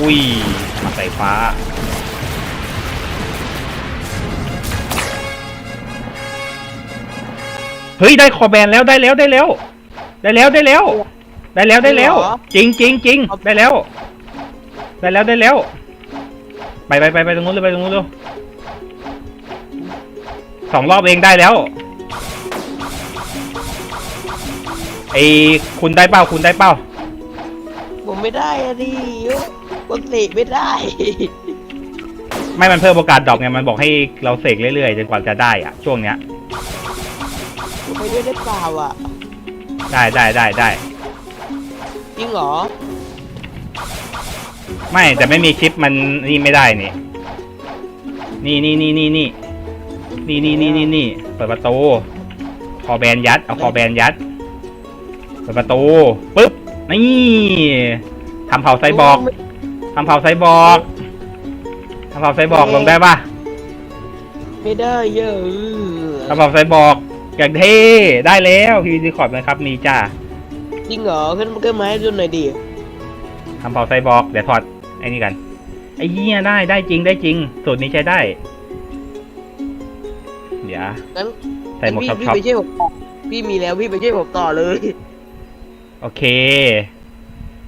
อุ้ยมาใส่ฟ้า เฮ้ย ได้คอแบนแล้วได้แล้วได้แล้ว ได้แล้วได้แล้ว ได้แล้วได้แล้ว จริงจริงจริงได้แล้ว ได้แล้วได้แล้ว ไปไปไปไปตรงนู้นเลยไปตรงนู้นเลยสองรอบเองได้แล้วไอ้คุณได้เป้าคุณได้เป้าผมไม่ได้อะดิ ผมเสกไม่ได้ ไม่มันเพิ่มโอกาสดรอปไงมันบอกให้เราเสกเรื่อยๆจนกว่าจะได้อะช่วงเนี้ยผมไปด้วยได้เปล่าอะ ได้ได้ได้ได้ จริงเหรอ ไม่แต่ไม่มีคลิปมันนี่ไม่ได้นี่ นี่นี่นี่นี่นี่นี่นี่นี่นี่นี่เปิดประตูคอแบนยัดเอาคอแบนยัดเปิดประตูปึ๊บนี่ทำเผาไซบอร์ก ทำเผาไซบอร์กทำเผาไซบอร์กลงได้ปะไม่ได้เยอะทำเผาไซบอร์กอย่างเท่ได้แล้วพีดีคอร์ดนะครับ มีจ้าจริงเหรอขึ้นขึ้นมาให้ดูหน่อยดิทำเผาไซบอร์กเดี๋ยวถอดไอ้นี่กันไอ้เหี้ยได้ได้จริงได้จริง สูตรนี้ใช้ได้ เดี๋ยวงั้นใส่หมวกพี่ช็อปพี่ช็อปไปช่วยผมต่อพี่มีแล้วพี่ไปช่วยผมต่อเลย โอเค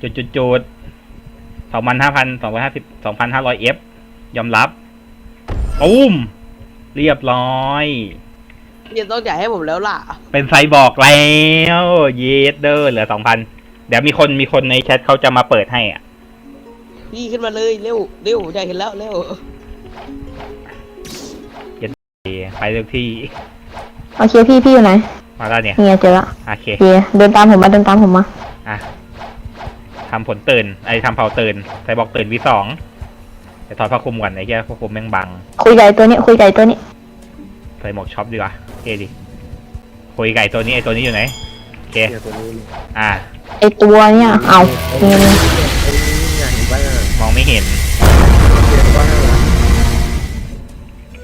จุดจุดจุด สองพันห้าพันสองพันห้าสิบสองพันห้าร้อยเอฟยอมรับตุ้ม เรียบร้อยพี่จะต้องจ่ายให้ผมแล้วล่ะ เป็นไซบอร์กแล้วเยสเดอร์เหลือสองพันเดี๋ยวมีคนมีคนในแชทเขาจะมาเปิดให้อะ พี่ขึ้นมาเลย เร็วเร็วใจเห็นแล้วเร็วไปเลือกที่ โอเคพี่พี่อยู่ไหน มาแล้วเนี่ยเนี่ยเจอละโอเคโอเคเดินตามผมมาเดินตามผมมา อะ ทำผลตื่นไอ้ทำเผาตื่นไซบอร์กตื่นวีสองจะถอดผ้าคลุมก่อนไอ้แค่ผ้าคลุมแม่งบัง คุยไก่ตัวนี้ คุยไก่ตัวนี้ ใส่หมวกช็อปดีกว่าโอเคดิคุยไก่ตัวนี้ไอ้ตัวนี้อยู่ไหนโอเคเดี๋ยวตัวนี้นี่อ่า ไอตัวเนี่ยเอาเนี่ยเนี่ยไอ้นี่ไงเห็นป่ะมองไม่เห็น เห็นป่ะ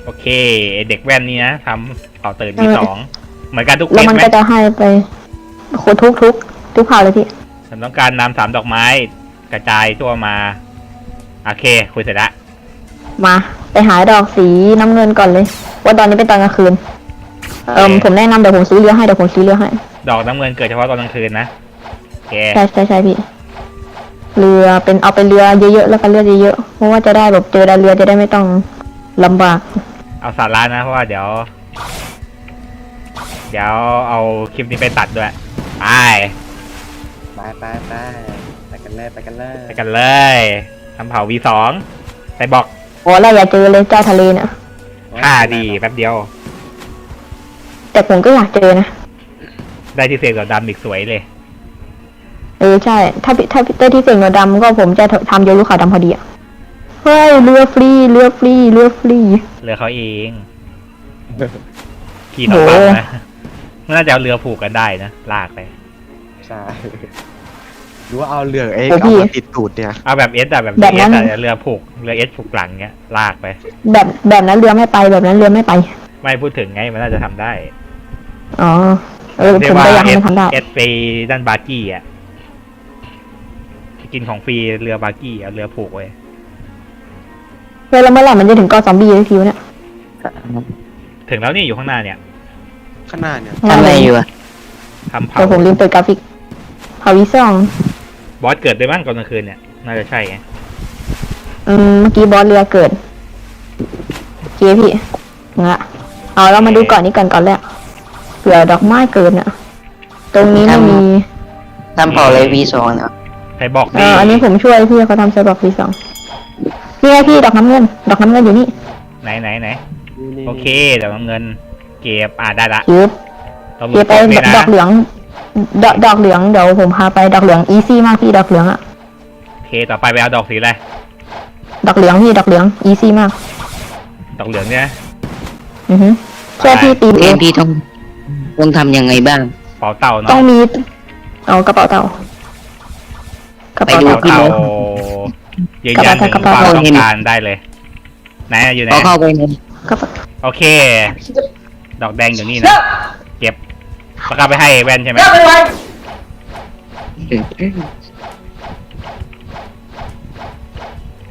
โอเคไอ้เด็กแว่นนี่นะทำเผาตื่นวีสองเหมือนกันทุกแล้วเม็ดมันไหมก็จะให้ไปโคทุกทุกทุกเผ่าเลยพี่ ฉันต้องการนำสามดอกไม้กระจายทั่วมา โอเค คุยเสร็จละมา ไปหาดอกสีน้ำเงินก่อนเลย ว่าตอนนี้เป็นตอนกลางคืน เอิมผมแนะนำเดี๋ยวผมซื้อเรือให้เดี๋ยวผมซื้อเรือให้ ดอกน้ำเงินเกิดเฉพาะตอนกลางคืนนะโอเคใช่ใช่ใช่พี่ เรือเป็นเอาไปเรือเยอะๆแล้วก็เลือดเยอะๆเพราะว่าจะได้แบบเจอดาวเรือจะได้ไม่ต้องลำบาก เอาสาระนะเพราะว่าเดี๋ยว เดี๋ยวเอาคลิปนี้ไปตัดด้วยไป ไปไปไปไปกันเลยไปกันเลยไปกันเลยทำเผาวีสองใส่บอกโอ้เราอยากเจอเลยเจ้าทะเลเนี่ย ค่าดีแป๊บเดียว แต่ผมก็อยากเจอนะ ได้ที่เศษกับดำอีกสวยเลย เออใช่ ถ้าพี่ถ้าพี่เต้ยที่เสียงเงาดำก็ผมจะทำโยลูกขาวดำพอดีอะเฮ้ยเรือฟรีเรือฟรีเรือฟรี เรือเขาเองขี่ต่อโหลำนะมันน่าจะเอาเรือผูกกันได้นะ ลากไป ใช่หรือว่าเอาเรือเอ็กโอ้เอาพี่มาติดตูดเนี่ย เอาแบบเอสอะแบบแบบเอนั้สน อะเรือผูกเรือเอสผูกหลังเงี้ยลากไป แบบแบบนั้นเรือไม่ไปแบบนั้นเรือไม่ไป ไม่พูดถึงไงมันน่าจะทำได้อ๋อ เออผมก็อยากให้มันทำได้ เอสไปด้านบาร์กี้อะกินของฟรีเรือบาร์กี้เอาเรือผูกไว้เฮ้ยแล้วเมื่อไหร่มันจะถึงเกาะซอมบี้สักทีวะเนี่ย ถึงแล้วนี่อยู่ข้างหน้าเนี่ยข้างหน้าเนี่ย ทำอะไรอยู่อะ ทำเผาเดี๋ยวผมลืมเปิดกราฟิกเผาวิซองบอสเกิดด้วยมั้งก่อนกลางคืนเนี่ย น่าจะใช่ไงอืมเมื่อกี้บอสเรือเกิดโอเคพี่งะเอาเรามาดูก่อนนี้ก่อนก่อนแรกเผื่อดอกไม้เกิดน่ะ ตรงนี้ไม่มีทำเผาเลยวีสองนะใครบอกเอดิออันนี้ผมช่วยพี่เขาทำไซบอร์กวีสองนี่ไงพี่ดอกน้ำเงิน ดอกน้ำเงินอยู่นี่ไหนไหนไหนนี่นี่โอเคเดี๋ยวเอาเงิน เก็บอ่าได้ละเก็บ เราหลุเก็ดบไปกฎเลยดนะอกเหลือง ดอกดอกเหลืองเดี๋ยวผมพาไปดอกเหลืองอีซี่มากพี่ดอกเหลืองอะโอเคต่อไปไปเอาดอกสีอะไรดอกเหลืองพี่ดอกเหลืองอีซี่มาก ดอกเหลืองเนี่ย อือฮึแค่พี่ตีเอ็มพี่ต้องต้องทำยังไงบ้าง เป่าเต่าต้อเนาะงมี เอากระเป๋าเต่ากระเป๋าไปดูเต่า เป่าเต่ายืนยันถึงกระควาเป๋ามเต่าต้องการได้เลยไหนอยู่ไหนพอเข้าไปในกระเป๋าโอเค ดอกแดงอยู่นี่นะเก็บ แล้วก็ไปให้แว่นใช่ไหมโอเออเคโอต่เคอพี่ไป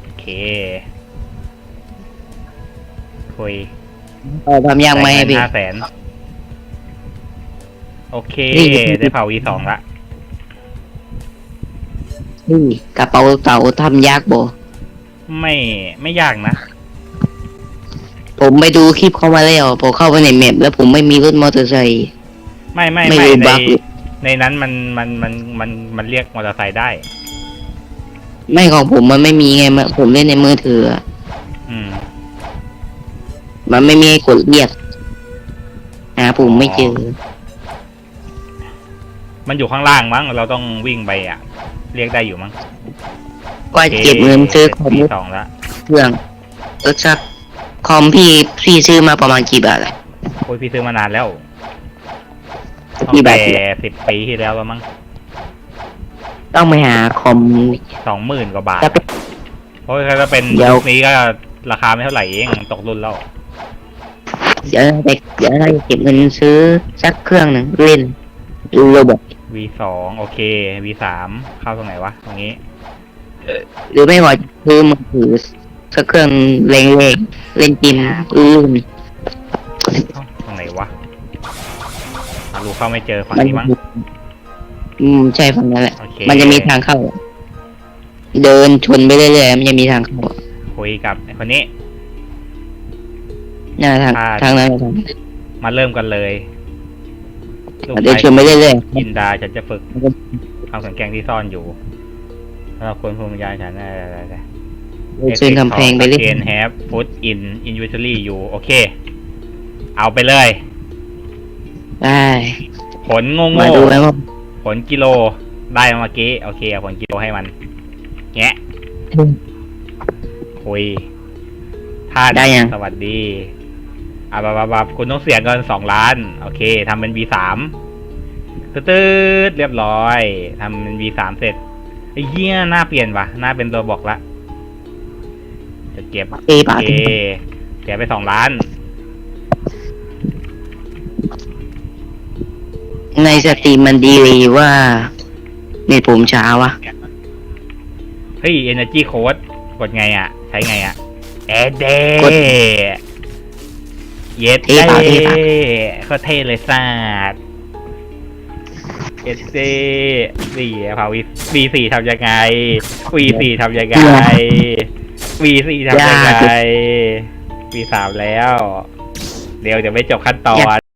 โอเคคุยเออทำยังไหมพี่ห้าแสนโอเคนี่ได้เผา V สองละนี่กระเป๋าเต่าทำยากบ่ไม่ไม่ยากนะ ผมไปดูคลิปเขามาแล้วพอเข้าไปในแมปแล้วผมไม่มีรถมอเตอร์ไซค์ ไม่ไม่ไม่ไม่รู้ในบั๊กหรือในนั้นมันมันมันมันมันเรียกมอเตอร์ไซค์ได้ ไม่ของผมมันไม่มีไงมันผมเล่นในมือถืออะอืม มันไม่มีให้กดเรียกหาผมไม่เจอมันอยู่ข้างล่างมั้ง เราต้องวิ่งไปอะ เรียกได้อยู่มั้งก็เก็บเงินซื้อคอมวีสองละเครื่องรถชักคอมพี่พี่ซื้อมาประมาณกี่บาทอะโอ้ยพี่ซื้อมานานแล้วตั้ กี่งบาแต่ทสิบปีที่แล้วแล้วมั้งต้องไปหาคอมสองหมื่นกว่าบาทจะเป็นเพราะถ้าเป็นเดี๋ยวยุคนี้ก็ราคาไม่เท่าไหร่เองตกรุ่นแล้ว เดี๋ยวไปเดี๋ยวเราจะเก็บเงินซื้อสักเครื่องหนึ่งเล่นโรบอท V สองโอเค V สามเข้าตรงไหนวะ ตรงนี้ หรือไม่ก็ซื้อมือถือสักเครื่องเล่นเล่นเล่นจิมลื่น อะรู้เข้าไม่เจอฝั่งมันนี้มั้ง อืมใช่ฝั่งนั้นแหละ โอเค มันจะมีทางเข้า เดินชนไปเรื่อยๆมันจะมีทางเข้าคุยกับไอ้คนนี้ หน้าทางอ่า ทางนั้นทางมาเริ่มกันเลยลูกเดินชนไปเรื่อยยินดาฉันจะฝึกๆความแข็งแกร่งที่ซ่อนอยู่สำหรับคนภูมิปัญญาฉันอะไรเดินชนกำแพงไปเรื่อยเกนแฮปฟุตอินอินวิทอรี่อยู่โอเค เอาไปเลย ได้ผลงงมาดูแล้วว่าผลกิโลได้มาเมื่อกี้โอเคเอาผลกิโลให้มันแงะคุยท่านได้ยังสวัสดีอะบับบับบับคุณต้องเสียเงินสองล้าน โอเคทำเป็น V สามตืดๆเรียบร้อยทำเป็น V สามเสร็จไอ้เหี้ยหน้าเปลี่ยนว่ะหน้าเป็นตัวบอกละจะเก็บเอโอปาเคเสียไปสองล้าน ในสตรีมมันดีเลยว่าเน็ตผมช้าวะเฮ้ย energy code กดไงอะ ใช้ไงอะแอดเดกดเย็ดเท่เด้ปะเท่ปะก็เท่เลยสัตว์เย็ดเด้สี่เผาวีวีสี่ทำยังไงวีสี่ทำยังไงวีสี่ทำยังไงวีสามแล้ว เดี๋ยวจะไม่จบขั้นตอน